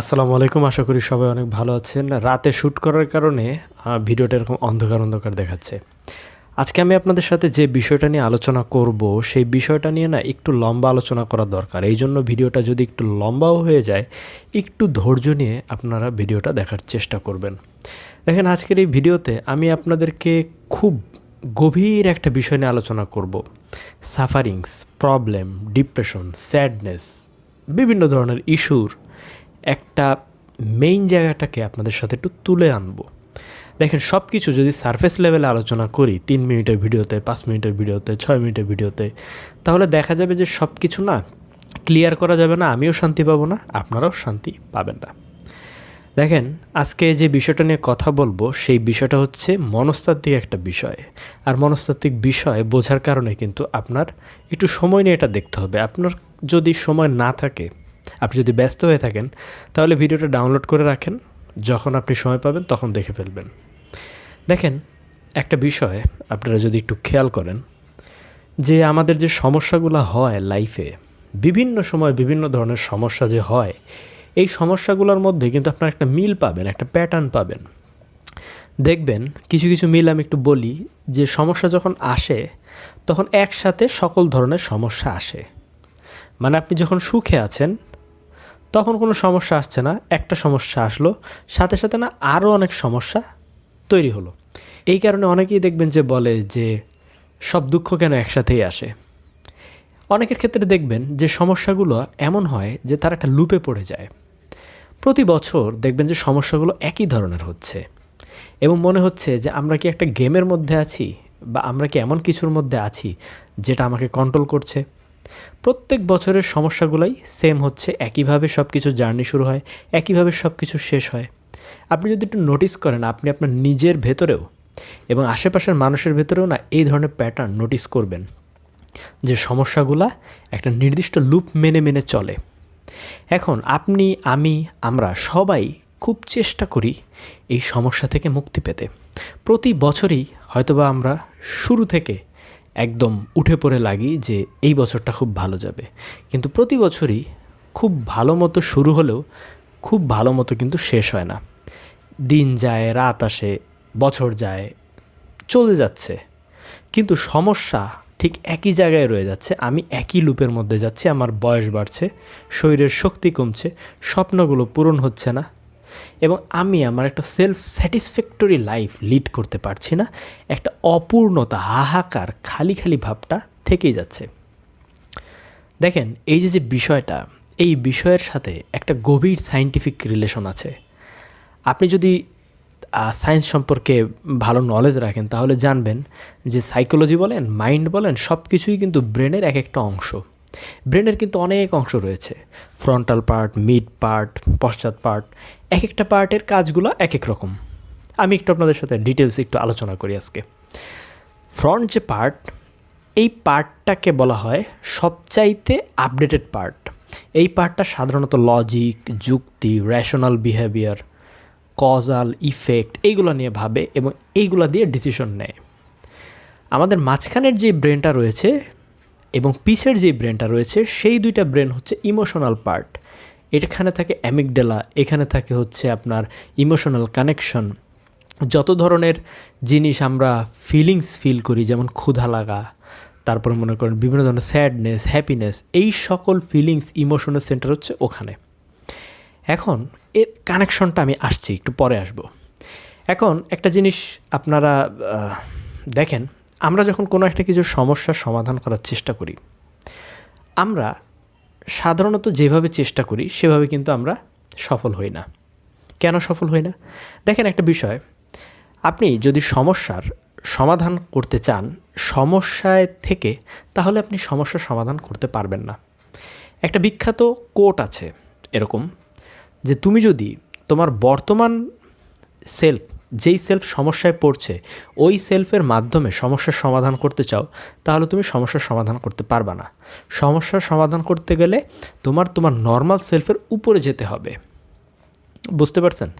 আসসালামু আলাইকুম, আশা করি সবাই অনেক ভালো আছেন। রাতে শ্যুট করার কারণে ভিডিওটা এরকম অন্ধকার অন্ধকার দেখাচ্ছে। আজকে আমি আপনাদের সাথে যে বিষয়টা নিয়ে আলোচনা করব, সেই বিষয়টা নিয়ে না একটু লম্বা আলোচনা করা দরকার। এই জন্য ভিডিওটা যদি একটু লম্বাও হয়ে যায়, একটু ধৈর্য নিয়ে আপনারা ভিডিওটা দেখার চেষ্টা করবেন। দেখেন, আজকের এই ভিডিওতে আমি আপনাদেরকে খুব গভীর একটা বিষয় নিয়ে আলোচনা করব। সাফারিংস, প্রবলেম, ডিপ্রেশন, স্যাডনেস, বিভিন্ন ধরনের ইস্যুর একটা মেইন জায়গাটাকে আপনাদের সাথে একটু তুলে আনব। দেখেন সব কিছু যদি সারফেস লেভেলে আলোচনা করি, তিন মিনিটের ভিডিওতে, পাঁচ মিনিটের ভিডিওতে, ছয় মিনিটের ভিডিওতে, তাহলে দেখা যাবে যে সব কিছু না ক্লিয়ার করা যাবে না, আমিও শান্তি পাবো না, আপনারাও শান্তি পাবেন না। দেখেন, আজকে যে বিষয়টা নিয়ে কথা বলব, সেই বিষয়টা হচ্ছে মনস্তাত্ত্বিক একটা বিষয়। আর মনস্তাত্ত্বিক বিষয় বোঝার কারণে কিন্তু আপনার একটু সময় নিয়ে এটা দেখতে হবে। আপনার যদি সময় না থাকে আপনি যদি ব্যস্ত হয়ে থাকেন, তাহলে ভিডিওটা ডাউনলোড করে রাখেন। যখন আপনি সময় পাবেন, তখন দেখে ফেলবেন। দেখেন, একটা বিষয় আপনারা যদি একটু খেয়াল করেন, যে আমাদের যে সমস্যাগুলো হয় লাইফে বিভিন্ন সময় বিভিন্ন ধরনের সমস্যা যে হয়, এই সমস্যাগুলোর মধ্যে কিন্তু আপনারা একটা মিল পাবেন, একটা প্যাটার্ন পাবেন। দেখবেন, কিছু কিছু মিল আমি একটু বলি, যে সমস্যা যখন আসে, তখন একসাথে সকল ধরনের সমস্যা আসে। মানে আপনি যখন সুখে আছেন তখন কোনো সমস্যা আসছে না, একটা সমস্যা আসলো, সাথে সাথে না আরও অনেক সমস্যা তৈরি হলো। এই কারণে অনেকেই দেখবেন যে বলে যে সব দুঃখ কেন একসাথেই আসে। অনেকের ক্ষেত্রে দেখবেন যে সমস্যাগুলো এমন হয় যে তার একটা লুপে পড়ে যায়। প্রতি বছর দেখবেন যে সমস্যাগুলো একই ধরনের হচ্ছে এবং মনে হচ্ছে যে আমরা কি একটা গেমের মধ্যে আছি বা আমরা কি এমন কিছুর মধ্যে আছি যেটা আমাকে কন্ট্রোল করছে? প্রত্যেক বছরের সমস্যাগুলোই সেম হচ্ছে, একইভাবে সব কিছু জার্নি শুরু হয়, একইভাবে সব কিছু শেষ হয়। আপনি যদি একটু নোটিস করেন, আপনি আপনার নিজের ভেতরেও এবং আশেপাশের মানুষের ভেতরেও না এই ধরনের প্যাটার্ন নোটিস করবেন যে সমস্যাগুলা একটা নির্দিষ্ট লুপ মেনে মেনে চলে। এখন আপনি, আমি, আমরা সবাই খুব চেষ্টা করি এই সমস্যা থেকে মুক্তি পেতে। প্রতি বছরই হয়তোবা আমরা শুরু থেকে একদম উঠে পড়ে লাগি যে এই বছরটা খুব ভালো যাবে। কিন্তু প্রতি বছরই খুব ভালো মতো শুরু হলেও খুব ভালো মতো কিন্তু শেষ হয় না। দিন যায়, রাত আসে, বছর যায়, চলে যাচ্ছে। কিন্তু সমস্যা ঠিক একই জায়গায় রয়ে যাচ্ছে, আমি একই লুপের মধ্যে যাচ্ছি, আমার বয়স বাড়ছে, শরীরের শক্তি কমছে, স্বপ্নগুলো পূরণ হচ্ছে না এবং আমি আমার একটা সেলফ স্যাটিসফ্যাক্টরি লাইফ লিড করতে পারছি না। একটা অপূর্ণতা, হাহাকার, খালি খালি ভাবটা থেকেই যাচ্ছে। দেখেন, এই যে যে বিষয়টা, এই বিষয়ের সাথে একটা গভীর সায়েন্টিফিক রিলেশন আছে। আপনি যদি সায়েন্স সম্পর্কে ভালো নলেজ রাখেন, তাহলে জানবেন যে সাইকোলজি বলেন মাইন্ড বলেন সব কিছুই কিন্তু ব্রেনের এক একটা অংশ। ব্রেনের কিন্তু অনেক অংশ রয়েছে। ফ্রন্টাল পার্ট মিড পার্ট পশ্চাৎ পার্ট এক একটা পার্টের কাজগুলো এক এক রকম। আমি একটু আপনাদের সাথে ডিটেলস একটু আলোচনা করি আজকে। ফ্রন্ট যে পার্ট এই পার্টটাকে বলা হয় সবচাইতে আপডেটেড পার্ট এই পার্টটা সাধারণত লজিক যুক্তি রেশনাল বিহেভিয়ার কজাল ইফেক্ট এইগুলো নিয়ে ভাবে এবং এইগুলো দিয়ে ডিসিশন নেয়। আমাদের মাঝখানের যে ব্রেনটা রয়েছে এবং পিছের যে ব্রেনটা রয়েছে, সেই দুইটা ব্রেন হচ্ছে ইমোশনাল পার্ট। এখানে থাকে অ্যামিকডেলা এখানে থাকে হচ্ছে আপনার ইমোশনাল কানেকশন। যত ধরনের জিনিস আমরা ফিলিংস ফিল করি, যেমন ক্ষুধা লাগা, তারপর মনে করেন বিভিন্ন ধরনের স্যাডনেস, হ্যাপিনেস, এই সকল ফিলিংস ইমোশনের সেন্টার হচ্ছে ওখানে। এখন এর কানেকশনটা আমি আসছি, একটু পরে আসব। এখন একটা জিনিস আপনারা দেখেন আমরা যখন কোনো একটা কিছু সমস্যার সমাধান করার চেষ্টা করি, আমরা সাধারণত যেভাবে চেষ্টা করি, সেভাবে কিন্তু আমরা সফল হই না। কেন সফল হই না? দেখেন একটা বিষয়, আপনি যদি সমস্যার সমাধান করতে চান, সমস্যায় থেকে, তাহলে আপনি সমস্যার সমাধান করতে পারবেন না। একটা বিখ্যাত কোট আছে এরকম, যে তুমি যদি তোমার বর্তমান সেলফ যেই সেলফ সমস্যায় পড়ছে, ওই সেলফের মাধ্যমে সমস্যার সমাধান করতে চাও, তাহলে তুমি সমস্যার সমাধান করতে পারবা না। সমস্যার সমাধান করতে গেলে তোমার তোমার নর্মাল সেলফের উপরে যেতে হবে। বুঝতে পারছেন?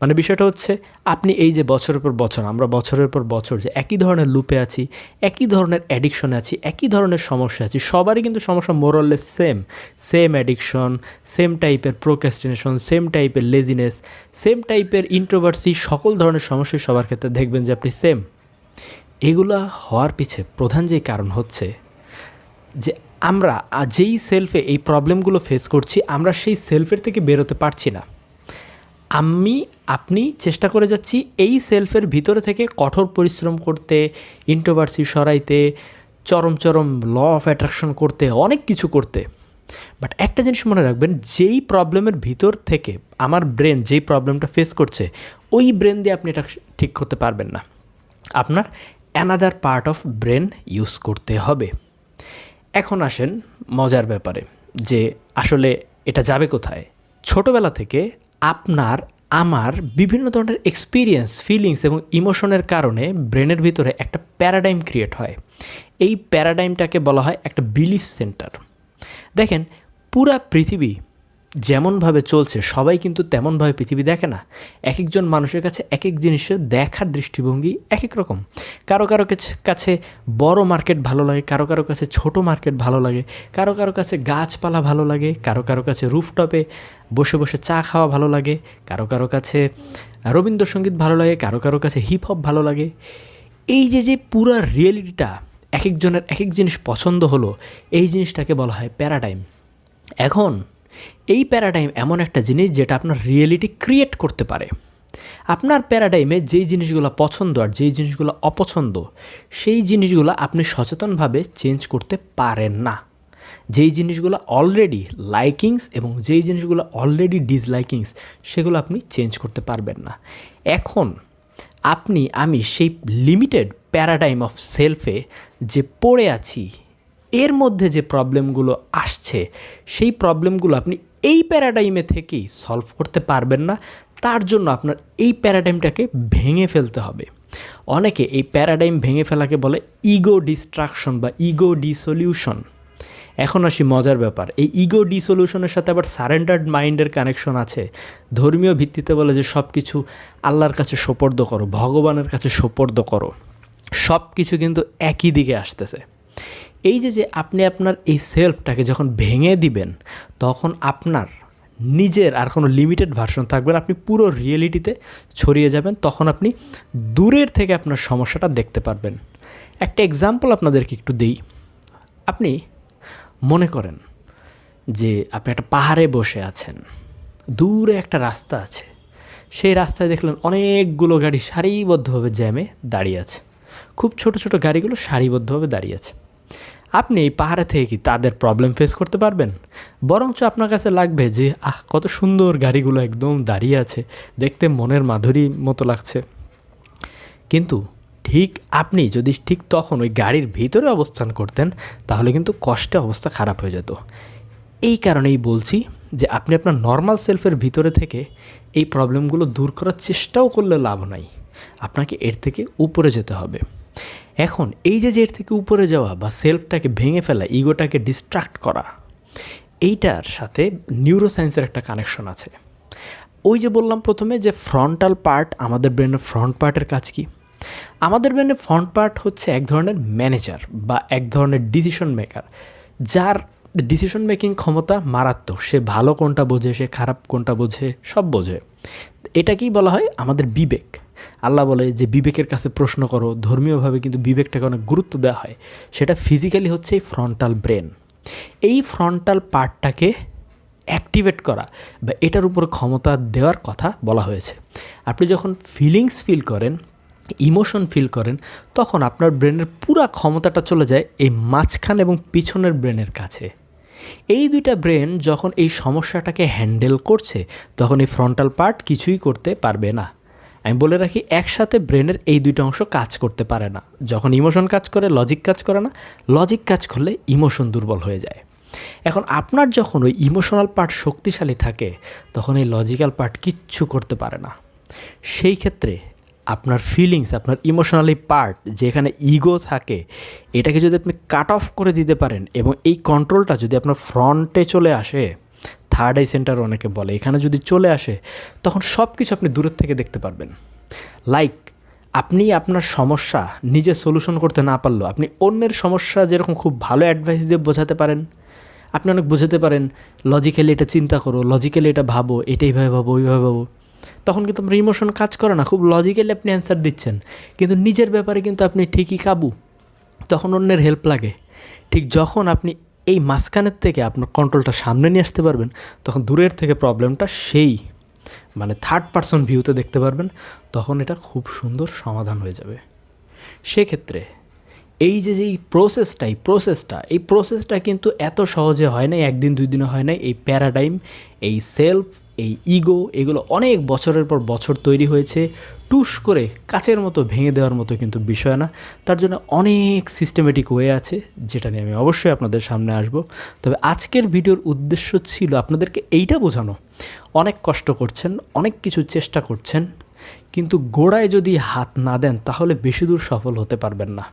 মানে বিষয়টা হচ্ছে, আপনি এই যে বছরের পর বছর, আমরা বছরের পর বছর যে একই ধরনের লুপে আছি, একই ধরনের অ্যাডিকশনে আছি, একই ধরনের সমস্যা আছি, সবারই কিন্তু সমস্যা মোরলেস সেম সেম অ্যাডিকশন সেম টাইপের প্রোক্যাস্টিনেশন সেম টাইপের লেজিনেস সেম টাইপের ইন্ট্রোভার্সি সকল ধরনের সমস্যাই সবার ক্ষেত্রে দেখবেন যে আপনি সেম এগুলা হওয়ার পিছে প্রধান যে কারণ হচ্ছে যে আমরা যেই সেলফে এই প্রবলেমগুলো ফেস করছি, আমরা সেই সেলফের থেকে বেরোতে পারছি না। আমি, আপনি চেষ্টা করে যাচ্ছি এই সেলফের ভিতরে থেকে কঠোর পরিশ্রম করতে ইন্ট্রোভার্সি সরাইতে, চরম চরম ল অফ অ্যাট্রাকশন করতে, অনেক কিছু করতে। বাট একটা জিনিস মনে রাখবেন, যেই প্রবলেমের ভিতর থেকে আমার ব্রেন যেই প্রবলেমটা ফেস করছে, ওই ব্রেন দিয়ে আপনি এটা ঠিক করতে পারবেন না। আপনার another part of brain use করতে হবে। এখন আসেন মজার ব্যাপারে, যে আসলে এটা যাবে কোথায়? ছোটবেলা থেকে আপনার, আমার বিভিন্ন ধরনের এক্সপিরিয়েন্স ফিলিংস এবং ইমোশনের কারণে ব্রেনের ভিতরে একটা প্যারাডাইম ক্রিয়েট হয়। এই প্যারাডাইমটাকে বলা হয় একটা বিলিফ সেন্টার দেখেন, পুরা পৃথিবী যেমনভাবে চলছে, সবাই কিন্তু তেমনভাবে পৃথিবী দেখে না। এক একজন মানুষের কাছে এক এক জিনিসের দেখার দৃষ্টিভঙ্গি এক এক রকম। কারও কারও কাছে- বড় মার্কেট ভালো লাগে, কারও কারও কাছে ছোট মার্কেট ভালো লাগে, কারও কারও কাছে গাছপালা ভালো লাগে, কারও কারও কাছে রুফটপে বসে বসে চা খাওয়া ভালো লাগে, কারও কারও কাছে রবীন্দ্রসঙ্গীত ভালো লাগে, কারও কারও কাছে হিপ হপ ভালো লাগে। এই যে যে পুরা রিয়েলিটিটা এক একজনের এক এক জিনিস পছন্দ হলো, এই জিনিসটাকে বলা হয় প্যারাডাইম। এখন এই প্যারাডাইম এমন একটা জিনিস যেটা আপনার রিয়েলিটি ক্রিয়েট করতে পারে। আপনার প্যারাডাইমে যেই জিনিসগুলো পছন্দ আর যেই জিনিসগুলো অপছন্দ, সেই জিনিসগুলো আপনি সচেতনভাবে চেঞ্জ করতে পারেন না। যেই জিনিসগুলো অলরেডি লাইকিংস এবং যেই জিনিসগুলো অলরেডি ডিসলাইকিংস সেগুলো আপনি চেঞ্জ করতে পারবেন না। এখন আপনি, আমি সেই লিমিটেড প্যারাডাইম অফ সেলফে যে পড়ে আছি এর মধ্যে যে প্রবলেমগুলো আসছে, সেই প্রবলেমগুলো আপনি এই প্যারাডাইমে থেকেই সলভ করতে পারবেন না। তার জন্য আপনার এই প্যারাডাইমটাকে ভেঙে ফেলতে হবে। অনেকে এই প্যারাডাইম ভেঙে ফেলাকে বলে ইগো ডিস্ট্রাকশন বা ইগো ডিসলিউশন। এখন আসি মজার ব্যাপার। এই ইগো ডিসলিউশনের সাথে আবার সারেন্ডার্ড মাইন্ডের কানেকশন আছে। ধর্মীয় ভিত্তিতে বলে যে সব কিছু আল্লাহর কাছে সোপর্দ করো, ভগবানের কাছে সোপর্দ করো। সব কিছু কিন্তু একই দিকে আসতেছে। এই যে যে আপনি আপনার এই সেলফটাকে যখন ভেঙে দিবেন, তখন আপনার নিজের আর কোনো লিমিটেড ভার্সন থাকবে না। আপনি পুরো রিয়েলিটিতে ছড়িয়ে যাবেন, তখন আপনি দূরের থেকে আপনার সমস্যাটা দেখতে পারবেন। একটা এক্সাম্পল আপনাদেরকে একটু দিই। আপনি মনে করেন যে, আপনি একটা পাহাড়ে বসে আছেন, দূরে একটা রাস্তা আছে। সেই রাস্তায় দেখলেন অনেকগুলো গাড়ি সারিবদ্ধভাবে জ্যামে দাঁড়িয়ে আছে। খুব ছোট ছোট গাড়িগুলো সারিবদ্ধভাবে দাঁড়িয়ে আছে। আপনি এই পাহাড়ে থেকে কি তাদের প্রবলেম ফেস করতে পারবেন? বরঞ্চ আপনার কাছে লাগবে যে, আহ, কত সুন্দর গাড়িগুলো একদম দাঁড়িয়ে আছে। দেখতে মনের মাধুরী মতো লাগছে। কিন্তু ঠিক আপনি যদি ঠিক তখন ওই গাড়ির ভিতরে অবস্থান করতেন, তাহলে কিন্তু কষ্টে অবস্থা খারাপ হয়ে যেত। এই কারণেই বলছি যে, আপনি আপনার নর্মাল সেলফের ভিতরে থেকে এই প্রবলেমগুলো দূর করার চেষ্টাও করলে লাভ নাই। আপনাকে এর থেকে উপরে যেতে হবে। এখন এই যে এর থেকে উপরে যাওয়া বা সেলফটাকে ভেঙে ফেলা, ইগোটাকে ডিস্ট্রাক্ট করা, এইটার সাথে নিউরোসায়েন্সের একটা কানেকশন আছে। ওই যে বললাম প্রথমে যে ফ্রন্টাল পার্ট আমাদের ব্রেনের ফ্রন্ট পার্টের কাজ কি? আমাদের ব্রেনের ফ্রন্ট পার্ট হচ্ছে এক ধরনের ম্যানেজার বা এক ধরনের ডিসিশন মেকার যার ডিসিশন মেকিং ক্ষমতা মারাত্মক। সে ভালো কোনটা বোঝে, সে খারাপ কোনটা বোঝে, সব বোঝে। এটাকেই বলা হয় আমাদের বিবেক। আল্লাহ বলে যে বিবেকের কাছে প্রশ্ন করো, ধর্মীয়ভাবে কিন্তু বিবেকটাকে অনেক গুরুত্ব দেওয়া হয়। সেটা ফিজিক্যালি হচ্ছে এই ফ্রন্টাল ব্রেন এই ফ্রন্টাল পার্টটাকে অ্যাক্টিভেট করা বা এটার উপর ক্ষমতা দেওয়ার কথা বলা হয়েছে। আপনি যখন ফিলিংস ফিল করেন ইমোশন ফিল করেন, তখন আপনার ব্রেনের পুরা ক্ষমতাটা চলে যায় এই মাঝখান এবং পিছনের ব্রেনের কাছে। এই দুইটা ব্রেন যখন এই সমস্যাটাকে হ্যান্ডেল করছে, তখন এই ফ্রন্টাল পার্ট কিছুই করতে পারবে না। আমি বলে রাখি, একসাথে ব্রেনের এই দুইটা অংশ কাজ করতে পারে না। যখন ইমোশন কাজ করে, লজিক কাজ করে না, লজিক কাজ করলে ইমোশন দুর্বল হয়ে যায়। এখন আপনার যখন ওই ইমোশনাল পার্ট শক্তিশালী থাকে, তখন এই লজিক্যাল পার্ট কিচ্ছু করতে পারে না। সেই ক্ষেত্রে আপনার ফিলিংস আপনার ইমোশনালি পার্ট যেখানে ইগো থাকে, এটাকে যদি আপনি কাট অফ করে দিতে পারেন এবং এই কন্ট্রোলটা যদি আপনার ফ্রন্টে চলে আসে থার্ড আই সেন্টার অনেকে বলে, এখানে যদি চলে আসে, তখন সব কিছু আপনি দূরের থেকে দেখতে পারবেন। লাইক আপনি আপনার সমস্যা নিজে সলিউশন করতে না পারলেও আপনি অন্যের সমস্যা যেরকম খুব ভালো অ্যাডভাইস দিয়ে বোঝাতে পারেন, আপনি অনেক বোঝাতে পারেন লজিক্যালি এটা চিন্তা করো লজিক্যালি এটা ভাবো, এটা এইভাবে ভাবো, ওইভাবে ভাবো। তখন কিন্তু আপনার ইমোশন কাজ করে না, খুব লজিক্যালি আপনি অ্যান্সার দিচ্ছেন। কিন্তু নিজের ব্যাপারে কিন্তু আপনি ঠিকই কাবু। তখন অন্যের হেল্প লাগে। ঠিক যখন আপনি এই মাঝখানের থেকে আপনার কন্ট্রোলটা সামনে নিয়ে আসতে পারবেন, তখন দূরের থেকে প্রবলেমটা সেই মানে থার্ড পার্সন ভিউতে দেখতে পারবেন, তখন এটা খুব সুন্দর সমাধান হয়ে যাবে। সেক্ষেত্রে এই যে যেই প্রসেসটা এই প্রসেসটা এই প্রসেসটা কিন্তু এত সহজে হয় নাই, একদিন দুই দিনে হয় নাই, এই প্যারাডাইম এই সেলফ এই ইগো এগুলো অনেক বছরের পর বছর তৈরি হয়েছে। টুস করে কাচের মতো ভেঙে দেওয়ার মতো কিন্তু বিষয় না। তার জন্য অনেক সিস্টেমেটিক ওয়ে আছে, যেটা নিয়ে আমি অবশ্যই আপনাদের সামনে আসব। তবে আজকের ভিডিওর উদ্দেশ্য ছিল আপনাদেরকে এইটা বোঝানো। অনেক কষ্ট করছেন, অনেক কিছু চেষ্টা করছেন, কিন্তু গোড়ায় যদি হাত না দেন তাহলে বেশি দূর সফল হতে পারবেন না।